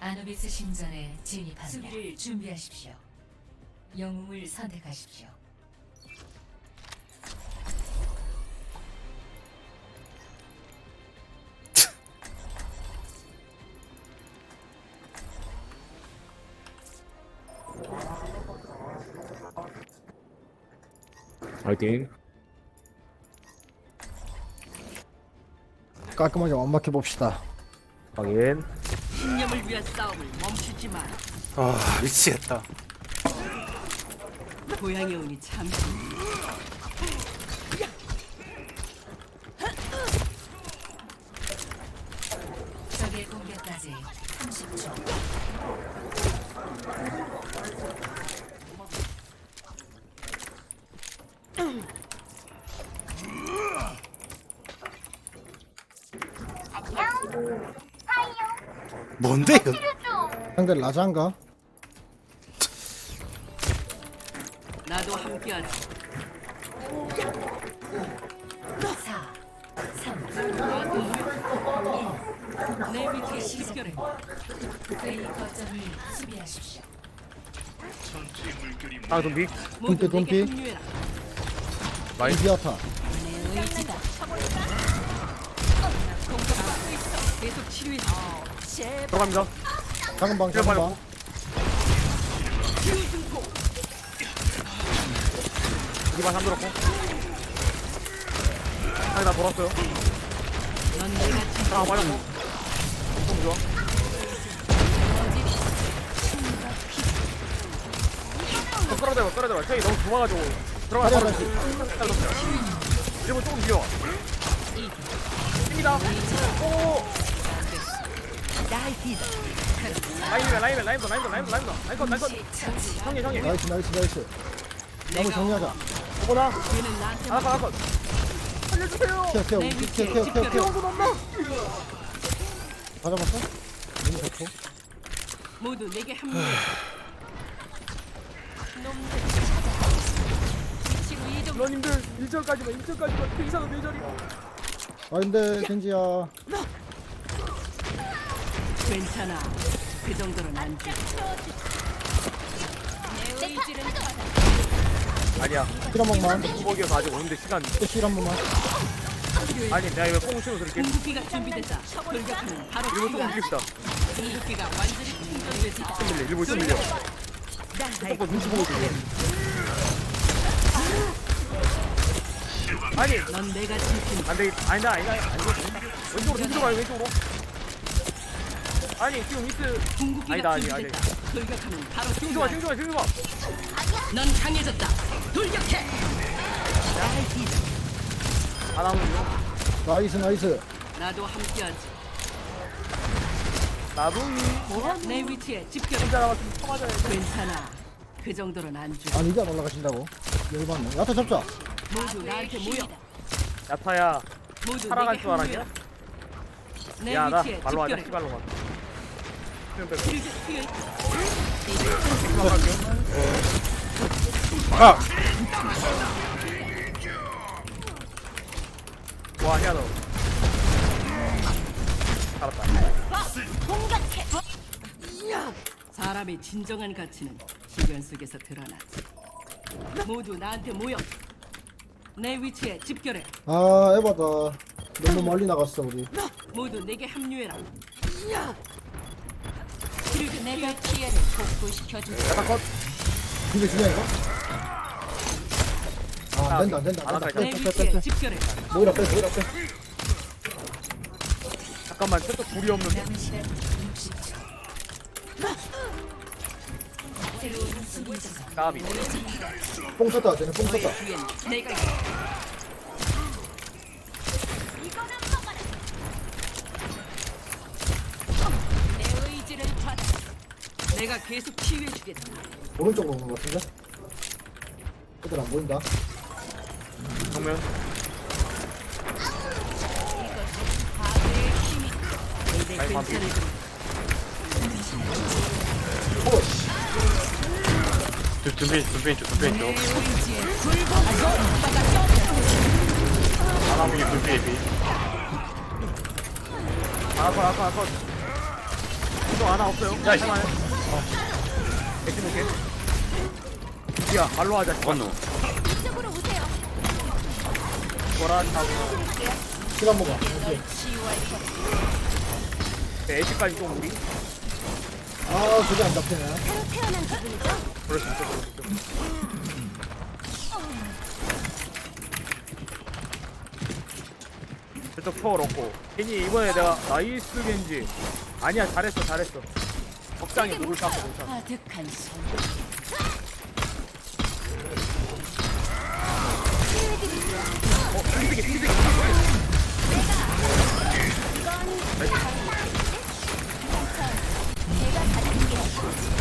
아누비스 신전에 진입합니다. 수비를 준비하십시오. 영웅을 선택하십시오. 파이팅 깔끔하게 완박해 봅시다. 확인 신념을 위한 싸움을 멈추지 마. 아 미치겠다 고향에 오니 참. 적의 공격까지 30초. 뭔데 이거 상대 라자인가? 나도 함께하자. 4, 3, 내 밑에 시결해. 그의 거점을 수비하십시오. 하나 좀비 돈피, 돈피. 합류해라. 이디아타. 내 의지가 공격하고 있어. 계속 치료해. 들어갑니다. 작은 방, 작은. 방. 이만 잠들었고. 아니 나 돌았어요. 아 맞았고 너무 좋아. 더 끌어대봐 끌어대봐. 형이 너무 좋아가지고 들어가 하나씩. 일본 조금 뒤로 닙니다. 오. 라인이면 라인이면 라인도 라인도 라인도 라인도 라인도 라인도. 형님 형님 나이스, 나이스, 나이스. 나무 정리하자. 오거나 아까 아까 살려주세요 내 케어, 위치에 케어, 케어, 케어. 집결해. 형도 넘나 다 잡았어? 너무 좋고. 모두 내게 합류해. 놈들 위치로 이동. 러님들 1절까지만 1절까지만 그 이상은 4절이고 아, 근데, 겐지야. 괜찮아. 그 정도는 안 돼. 내 의지는 아니야 힐한 번만. 구벅이어서 아직 오는데 시간 힐한 번만. 아니 내가 이거 뽕 치고 들을게 궁극기가 준비됐다. 돌격하면 바로 일본 치유하라. 깁시다 궁극기가 완전히 충전됐다. 좀 밀려 일본 좀 밀려 조금 눈치 보고 있어 아니 넌 내가 지킨 안되겠다 아니다 아니다 아니다 왼쪽으로 왼쪽으로 왼쪽으로 아니 지금 미스 궁극기가 아니다, 아니, 준비됐다. 돌격하면 바로 치유하라. 징조가 징조가 넌 강해졌다. 돌격해. 안 하는군요 나이스, 나이스. 나도 함께하지. 나도 뭐라 내 위치에. 혼자 쳐맞아야 돼 괜찮아. 그 정도는 안 줘. 아니, 이제 안 올라가신다고. 열받네. 야타 잡자. 모두 나한테 모여. 야타야 모두 살아갈 내게 줄 알았냐? 합류해라. 내 야나 위치에 말로 하자 집결해. 씨발로 가수 아와너 살았다 사람의 진정한 가치는 시련 속에서 드러나지. 모두 나한테 모여. 내 위치에 집결해. 아, 에바다. 너무 멀리 나갔어, 우리. 모두 내게 합류해라. 내가 기회를 복구시켜주지. 야타 컷 이게 중요한 거? 아, 안 된다, 안 된다. 안. 내 위치에 빼. 집결해. 모이라 빼, 모이라 빼. 잠깐만 저쪽 불이 없는 남은 시간 60초. 새로운 수비자가 까비 뽕 쳤다, 쟤네 뽕 쳤다. 내가 있다. 내 의지를 받. 내가 계속 치유해주겠다. 오른쪽으로 오는 거 같은데? 애들 안 보인다. 정면. 이제 아이, 반피. 괜찮을 거야. 준비 준비 쪽 준비 내쪽 의지에 하나무기 준비 비 아컷 아컷 아컷 오른쪽 하나 없어요. 야, 씨. 할만해. 어. 백신 볼게. 야, 말로 하자. 건노. 이쪽으로 오세요. 뭐라 하고. 시간 먹어. 오케이. 애쉬까지 좀 우리. 아, 그게 안 잡히네. 새로 태어난 기분이죠? 그럴 수 있어, 그럴 수 있어. 저쪽 초월 없고. 괜히 이번에 내가 나이스 겐지. 아니야, 잘했어, 잘했어. 적당히 물을 닦고 괜찮아. 아득한 손. 어, 피드기. 제가 받을게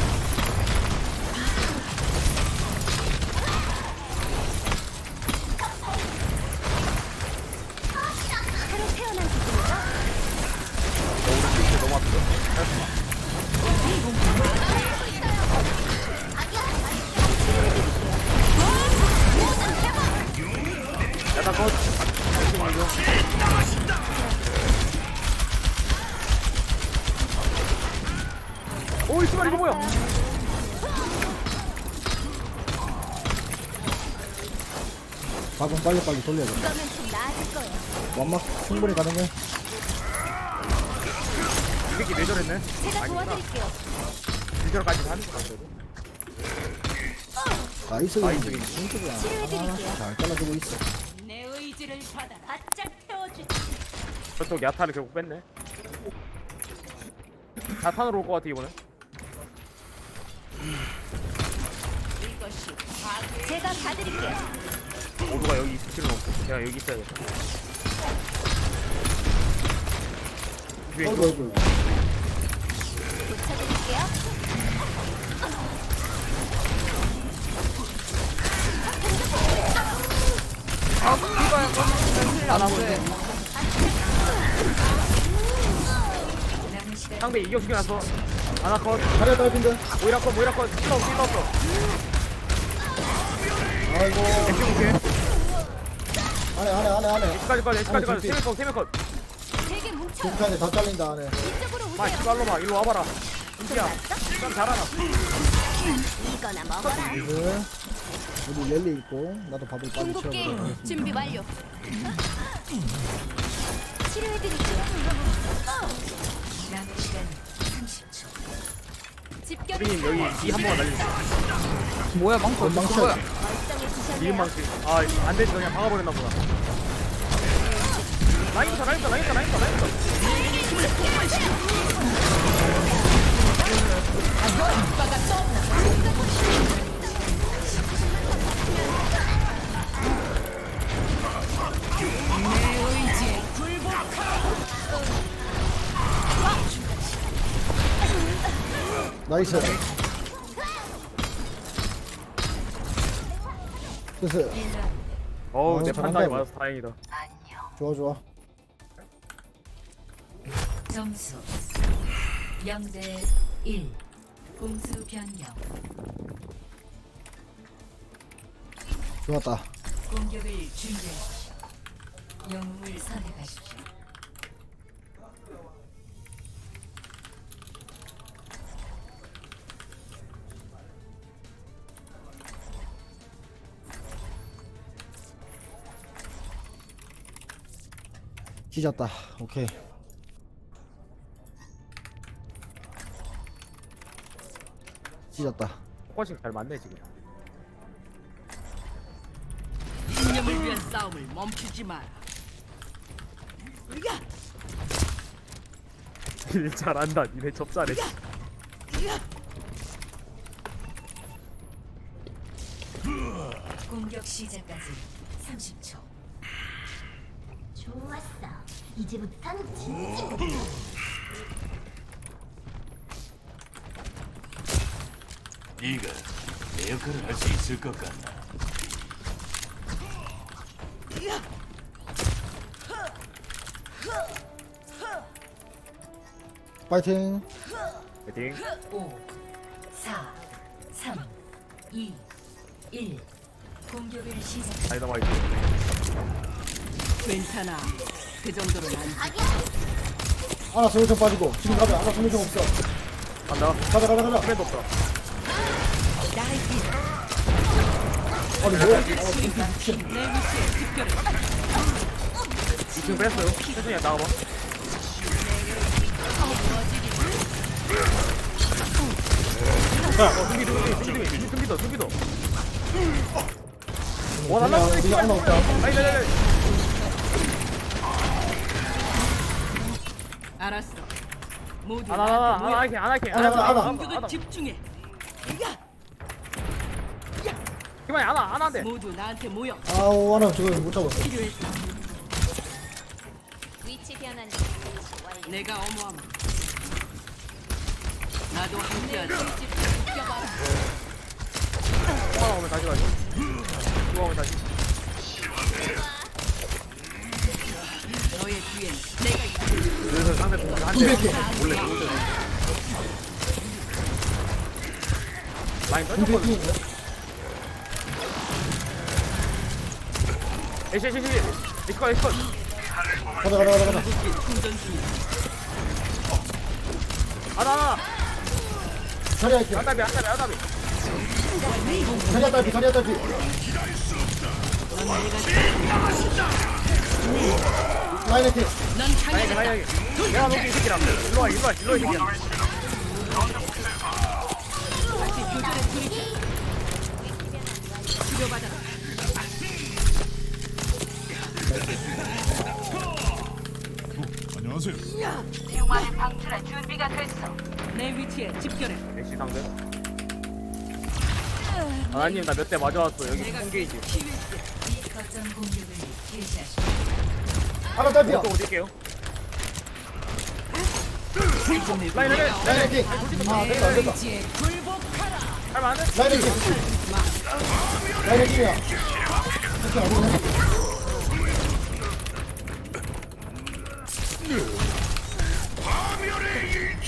밥은 빨리빨리 돌려야겠다. 그러면 좀 나아질 거예요. 완막 충분히 가능해. 이 새끼 내절했네. 제가 도와드릴게요. 내절까지 하는 거 같거든. 나이스. 치료해드릴게요. 잘 잘라주고 있어. 내 의지를 받아라. 바짝 태워주지. 저쪽 야타를 결국 뺐네. 자탄으로 올 것 같아 이번에. 제가 봐드릴게요. 모두가 여기 있을 필요는 없고 제가 여기 있어야겠다. 뒤에 어이구, 이거 어이구. 고쳐드릴게요. 남은 시간 상대 이격 시켜놨어. 아나컷, 자리야 딸핀데. 모이라컷, 모이라 컷, 찔러, 찔렀어. 아이고. 안에, 안에, 안에, 안에. 여기까지까지, 여기까지까지. 아니, 세명 컷, 세명 컷. 되게 뭉쳐. 중간에 다 잘린다, 안에. 이쪽으로 마, 오세요. 씨발로 마, 일로 와봐라. 인기야, 참 잘하나. 이거나 먹어라. 네. 우리 랠리 있고, 나도 밥을 빨리 궁극기 채워보도록 하겠습니다. 준비 완료. 치료해드릴게요. 남은 시간 30초. 집결 우리님 여기 이한 번만 날려주세요. 뭐야 망쳐. 뭐야 멀쩡해지셨네요. 미음망치. 아, 안 되지. 그냥 박아버렸나 보다. 라인부터, 라인부터, 라인부터, 라인부터, 라인부터. 나이스. 됐어. 어우, 어, 내 잘한다, 판단이 이거. 맞아서 다행이다. 좋아, 좋아. 점수 0대 1. 공수 변경. 좋았다. 공격을 준비하십시오. 영웅을 선택하십시오. 찢었다. 오케이. 찢었다. 포커싱 잘 맞네, 지금. 신념을 위한 싸움을 멈추지 마라. 야! 일 잘한다. 니네 접사네. 공격 시작까지 30초. 좋았어. 이제부터는 진짜. 네가 내 역할을 할 수 있을 것 같나? 파이팅. 파이팅. 5, 4, 3, 2, 1. 공격을 시작. 다이너마이트. 괜찮아. 그 돼. 하나 소유점 빠지고. 지금 가면 하나 소유점 없어. 간다. 가자 가자 가자 힘도 없다. 아니 뭐야 내 위치에 집결해. 2층 뺐어요. 천천히 나가봐. 어, 준비, 준비, 준비, 준비, 준비도, 준비도. 와, 날라가, 그냥 그냥 하나 없다 아니, 아니, 아니. 알았어. 모두 안, 안, 안, 나한테 안, 모여. 안 할게, 안 할게. 안 하나, 안 하나. 공격을 집중해. 그만해, 안, 하- 안 한대. 모두 나한테 모여. 아우 하나 저거 못 잡았어 필요했어. 위치 변환 설치 완료. 내가 어머함. 나도 함께하지. 하나 오면 다시 가죠. 이거 오면 다시. 너의 뒤엔 내가 있다. 상대 공격 한 대. 몰래. 라인 던졌거든. 피 에이씨, 에이씨, 에이씨. 에이스컷, 에이스컷. 가자 가자 가자 가자 하나. 자리 할게 안답이, 안답이, 안답이. 자리 딸피 자리 딸피 라인 해킹 넌 라인, 강해졌다. 라인. 내가 놓기 이 새끼랑. 일로 와, 일로 와, 일로 와, 이 새끼야. 다시 교전에 돌입해. 치료받아라. 안녕하세요. 내 위치에 집결해. 애쉬 상대. 하나님, 나 몇 대 맞아왔어. 여기 거점 공격을 개시하십시오. 하나 딸피야 오른쪽으로 뛸게요. 라인, 라인, 라인 라인. 해킹 아 됐다 됐다. 할만 안 돼? 라인 해킹 라인 해킹이야 해킹 아니네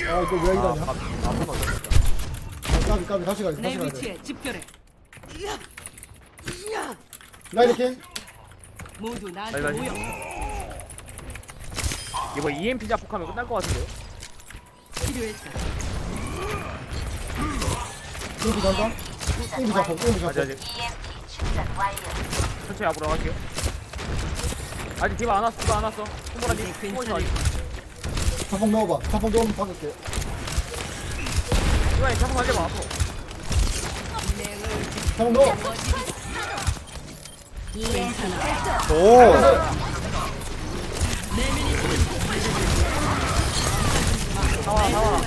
아 이거 왜 아, 이러냐 아. 아, 까비 까비 다시 가야 돼 내 다시 가야 돼 위치에 집결해. 라인 해킹 모두 나한테 라인, 모여. 이거 EMP 자폭하면 끝날 것 같은데요? 필요했어. 여기 간다 게임이 잡고 게임이 아직 잡고 아직. 천천히 앞으로 갈게요. 아직 디바 안 왔어 디바 안 왔어. 손보라님 이제 손보라 괜찮을 아직 자폭 넣어봐. 자폭 넣으면 박을게. 디바님 자폭 만져봐 앞으로. 자폭 넣어 나와 나와.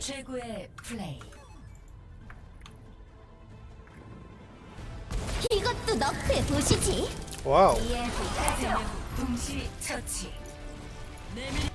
최고의 플레이. 이것도 너프해 보시지. 와우. 동시 처치. 내밀이